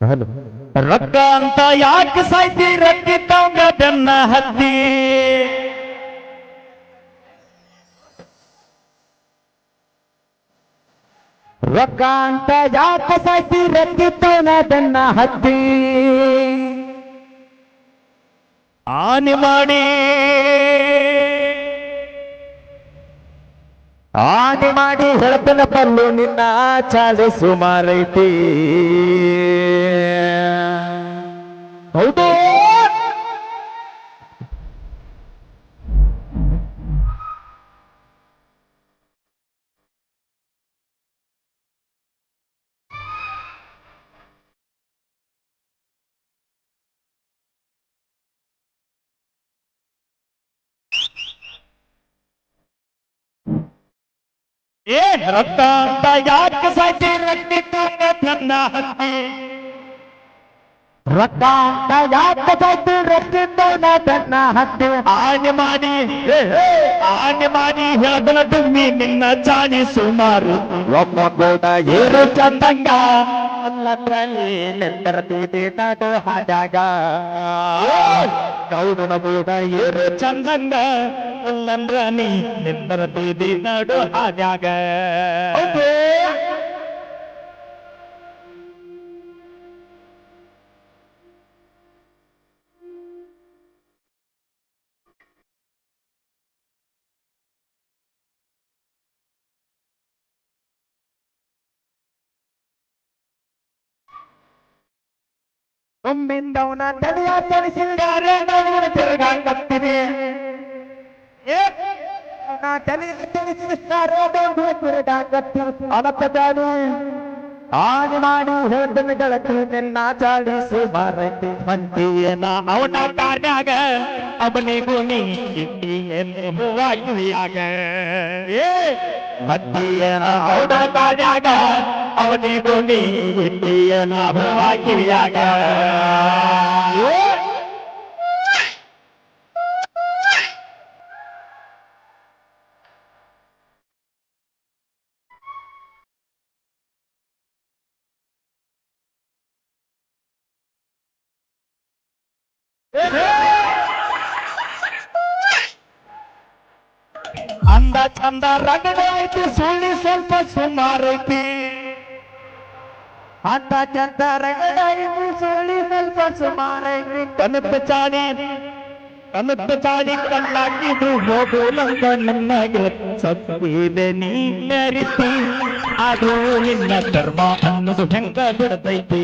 Hello ರೊಕ್ಕ ಅಂತ ಯಾಕೆ ಸಾಯ್ತಿ ರಕ್ಕಿತ್ತವಂಗ ಬೆನ್ನ ಹತ್ತಿ ರೊಕ್ಕ ಅಂತ ಯಾಕೆ ಸಾಯ್ತಿ ರಕ್ಕಿತ್ತವನ ಬೆನ್ನ ಹತ್ತಿ ಆನೆ ಮಾಡಿ ಆನೆ ಮಾಡಿ ಹೇಳ್ತನ ಬಲ್ಲು ನಿನ್ನ ಚಾಲೆ ಸುಮಾರೈತಿ. ಹೌದು ए रत्ता दया के साथ रखते तूने धन्ना है। ರೊಕ್ಕ ಅಂತ ಯಾಕೆ ಸಾಯ್ತಿ ರಕ್ಕಿತ್ತವನ ಬೆನ್ನ ಹತ್ತಿ. ಆನೆ ಮಾಡಿ ಆನೆ ಮಾಡಿ ಹೇಳದನ ತುಂಬಿ ನಿನ್ನ ಚಾಣಿ ಸುಮಾರು. ಒಬ್ಬ ಕೂಡ ಏರು ಚಂದಂಗ ನಿಂದಿರ್ತಿದ್ದಿ ನಾಡು ಹಾಡಾಗ ಕೌಡನ ಕೂಡ ಏರು ಚಂದಂಗ ಅಲ್ಲಂದ್ರ ನೀ ನಿಂದರ ಬೀದಿ ನಡು ಒಮ್ಮಿಂದವನ ತಲೆಯ ತರಿಸಿದ್ದಾರೆ ನಾವು ತಿರುಗಾಕತ್ತೀವಿ ನಾ ತಲೆಯ ತರಿಸಿದ್ದಾರೆ ನಾವು ತಿರುಗಾಕತ್ತೀವಿ ಅನಪದಾನು ಆನೆ ಮಾಡಿ ಹೇಳ್ದನ ಗಳಕ್ಕೆ ನಿನ್ನ ಚಾಲಿಸಿ ಮಾರೈತಿ. ಮಂತಿಯನ ಅವನ ಕಾರ್ಯಾಗ ಅವನಿಗೂ ನೀ ಕಿವಿಯಾಗ ಏ ಮಂತಿಯನ ಅವನ ಕಾರ್ಯಾಗ ಅವನಿಗೂ ನೀ ಕಿವಿಯನ ಕಿವಿಯಾಗ ಅಂದ ಚಂದ ರಗಡ ಐತಿ, ಸುಳ್ಳಿ ಸ್ವಲ್ಪ ಸುಮಾರೈತಿ ಅಂದ ಚಂದ ರಗಡ ಇದು ಸುಳ್ಳಿ ಸ್ವಲ್ಪ ಸುಮಾರೈತಿ ಕನಪ ಕನಪಚಾಣಿ ಕನಪ ಚಾಡಿ ಕಣ್ಣಾಕಿದ್ರು, ಹೋಗು ನಂಗ ನನ್ನಾಗೆ ಸತ್ತಿದೆ ನೀರಿತಿ ಅದು ನಿನ್ನ ಧರ್ಮ ಅನ್ನೋದು ಹೆಂಗ ಬಿಡತೈತಿ?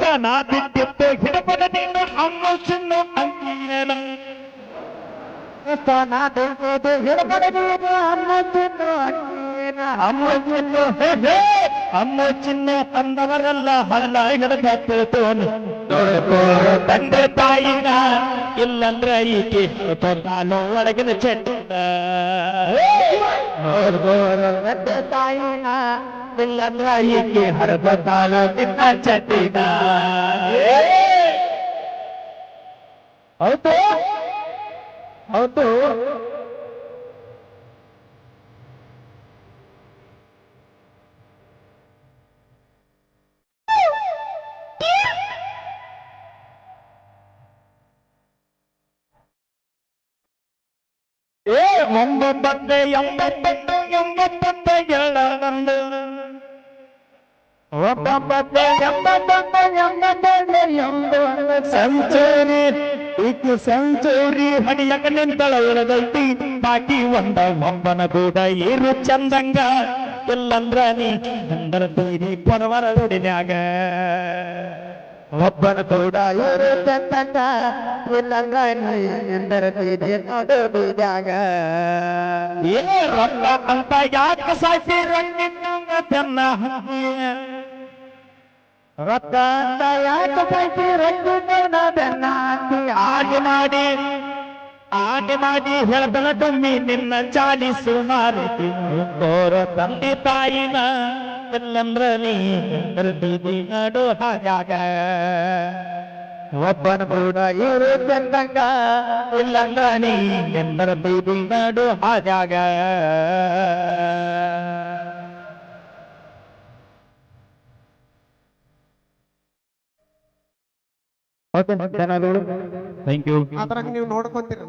ಕರ್ಮ ನನ್ನ ಹೆಂಗ ಬೆಳ್ತೈತಿ ಹೌದು ಹೌದು ಹೊಡ್ತಾರೆ ಹೊಡ್ತಾರೆ ನಾ ಬಿಟ್ಟಿದ್ದು ಹಿಡಪದ ನೀನು ಅಮ್ಮ ಚಿನ್ನ ಅಂಗೀನ ಅಮ್ಮ ಚಿನ್ನ ಹೇ ಹೇ ಅಮ್ಮ ಚಿನ್ನ ತಂದವರೆಲ್ಲ ಹಲ್ಲ ಹಿಡಕತ್ತೋನು ತಂದೆ ತಾಯಿನ ಇಲ್ಲಂದ್ರ ಈಕೆ ನಾನು ಒಳಗಿನ और गोरवत ताया लंगाई के हर बताना कितना चटेगा और तो और तो ಒಂಬೊಂಬತ್ತೆ ಎಂಬತ್ತೊಂದು ಎಂಬತ್ತೊಂದು ಎಳ್ಳಂದು ಒಬ್ಬೊಂಬತ್ತೆ ಎಂಬತ್ತೊಂದು ಎಂಬತ್ತೊಂದು ಎಂಬ ಸೆಂಚುರಿ ಈಗ ಸೆಂಚುರಿ ಹಣಿಯಕ ನಿಂತಳ ಉಳದೈತಿ ಬಾಕಿ ಒಂದ ಒಬ್ಬನ ಕೂಡ ಏರು ಚಂದಂಗ ಇಲ್ಲಂದ್ರ ನೀ ನಂದರ ಬೀದಿ ಕೊರವರ ಗುಡಿನ್ಯಾಗ ಒಬ್ಬನ ಕೂಡ ಇವರು ಚಂದಂಗ ಇಲ್ಲಂಗ ಎಂದರ ಬೀದಾಗ ಏ ರೊಕ್ಕ ಅಂತ ಯಾಕೆ ಸಾಕಿ ರಂಗಿನ ಬೆನ್ನ ರಕ್ಕ ಅಂತ ಯಾಕೆ ಸಾಕಿ ರೊಕ್ಕ ಬೆನ್ನ ಆಗಿ ಮಾಡಿ. ಆಗಿ ಮಾಡಿ ಹೇಳ್ದನ ಡುಮ್ಮಿ ನಿನ್ನ ಚಾಲಿಸು ಮಾರುತಿ ತೋರ ತಂದೆ ತಾಯಿನ ಎಲ್ಲಂದ್ರ ನಡು ಹಾಜಾಗ ಒಬ್ಬನ ಕೂಡ ಇವರು ಚಂದಂಗ ಇಲ್ಲಂದ್ರ ನೀ ಎಂದರ ಬೀದಿ ನಡು ಹಾಜಾಗ ಓಕೆ ಧನ್ಯವಾದಗಳು ಥ್ಯಾಂಕ್ ಯು ಅದ್ರಾಗ ನೀವು ನೋಡ್ಕೊಂತೀರ